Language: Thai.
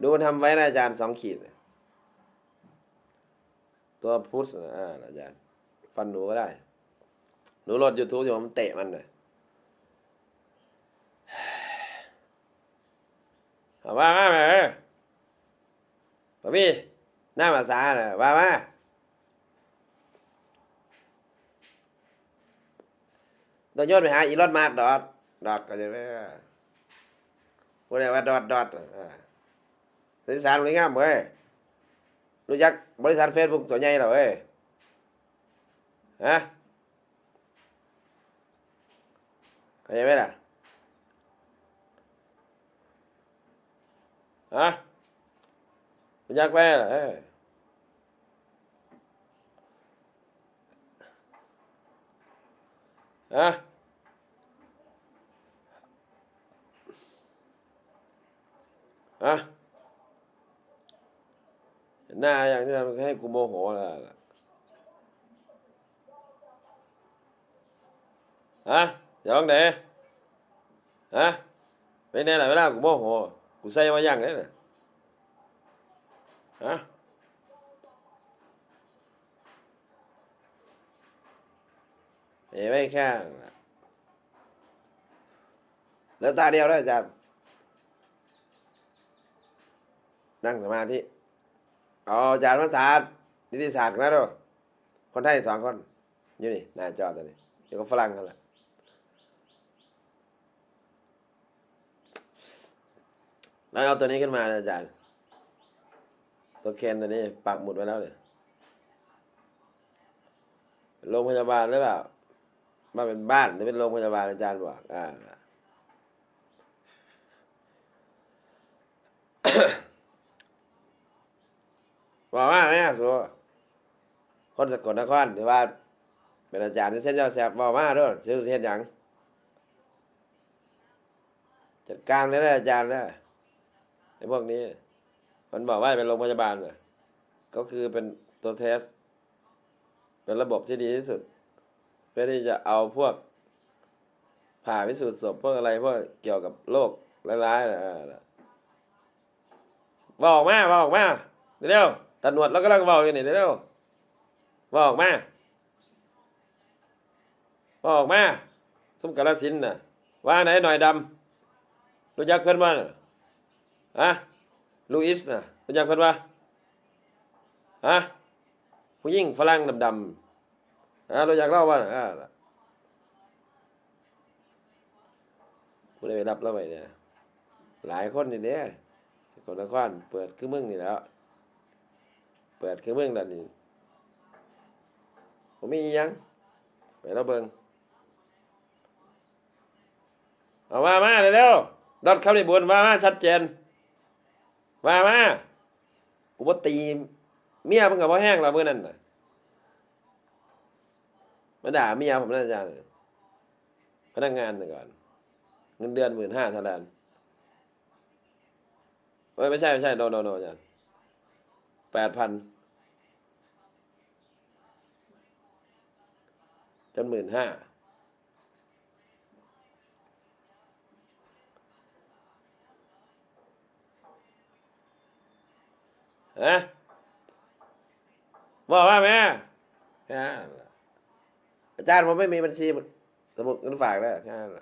ดูมันทำไว้นะอาจารย์สองขีด ตัวพุทธอ่าอาจารย์ ฟันหนูก็ได้ หนูโหลดยูทูบอยู่ผมเตะมันเลยเอาว่ามาไหมพี่หน้ามาสาน่ะว่ามาต้องโยนไปหาอีรอนมากดอทดอทก็จะไม่พูดได้ว่าดอทดอทอ่า ริษัทบริงามเว้ยรู้จักบริษัทเฟซบุ๊กตัวใหญ่เหรอเว้ยฮะเข้าใจไหมล่ะฮะรู้จักไหมล่ะเอ้ยฮะฮะ หน้าอย่างที่ทำให้กูโมโหแล้วล่ะฮะอย่าร้องเด๋ฮะเป็นไงล่ะเวลากูโมโหกูใส่มาอย่างนี้น่ะฮะเอ้ไม่แค่นั้นล่ะเหลือตาเดียวแล้วอาจารย์นั่งสมาธิ อาอาจารย์มาศาสตร์นิติศาสตร์มาด้วยคนไทยสองคน อยู่นี่หน้าจอตัวนี้อยู่กับฝรั่งกันแหละแล้วเอาตัวนี้ขึ้นมาอาจารย์ ตัวเคนตัวนี้ปักหมุดไว้แล้วเลยโรงพยาบาลหรือเปล่ามาเป็นบ้านหรือเป็นโรงพยาบาลอาจารย์บอกอ่า บอกว่าแม่สัวคนสกลนครหรือว่า เป็นอาจารย์ที่เส้นเจ้าแสบบอกมาด้วยชื่อเทียนหยังจัดการเลยนะอาจารย์นะไอ้พวกนี้ มันบอกว่าเป็นโรงพยาบาลน่ะก็คือเป็นตัวเทส เป็นระบบที่ดีที่สุด เพื่อที่จะเอาพวกผ่าพิสูจน์ศพพวกอะไรพวกเกี่ยวกับโรคร้ายๆนะบอกมาบอกมาเร็ว ตำรวจแล้วก็ลังบอกอยู่นี่เร็วๆบอกมาบอกมาสมกาลสินน่ะ ว่าไหนหน่อยดำรู้จักเพื่อนว่าน่ะลูอิสน่ะรู้จักเพื่อนว่าฮะผู้หญิงฝรั่งดำๆฮะรู้จักเล่าว่าอะผู้ใดไปรับเราไปเนี่ยหลายคนนี่เนี่ยสกลนครเปิดคือมึงนี่แล้ว ปิดคือเมืองดันนี่ผมมีอิหยังไปแล้วเบิงเอามามาเร็วๆดอดคำในบุญมามาชัดเจนมามากูบ่ตีเมียมึงกับพ่อแห้งแล้วเมื่อนั้นน่ะมาด่าเมียผมนั่นอาจารย์พนักงานน่ก่อน เงินเดือนหมื่นห้าเท่านั้นเอ้ยไม่ใช่ไม่ใช่โนโนโนอาจารย์แปดพัน จนหมื่นห้าฮะบอกว่าแม่อาจารย์ผมไม่มีบัญชีสมุดเงินฝากแล้วแค่ไหม